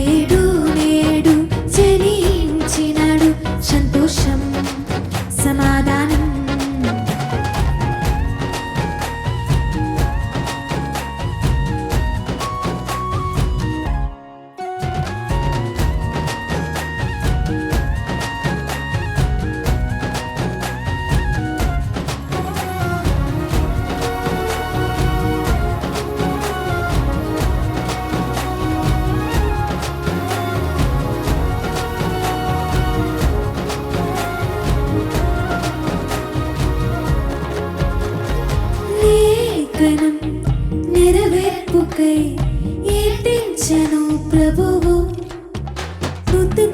do ఏటించను ప్రభువు కృతి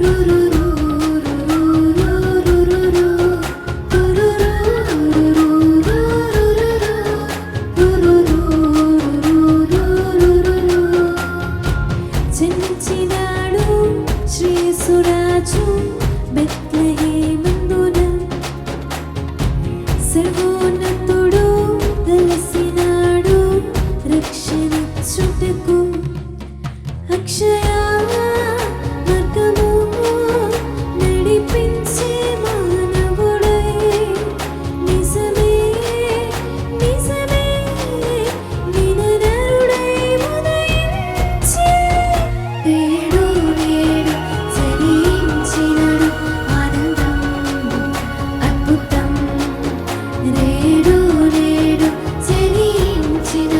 ru ru see continue.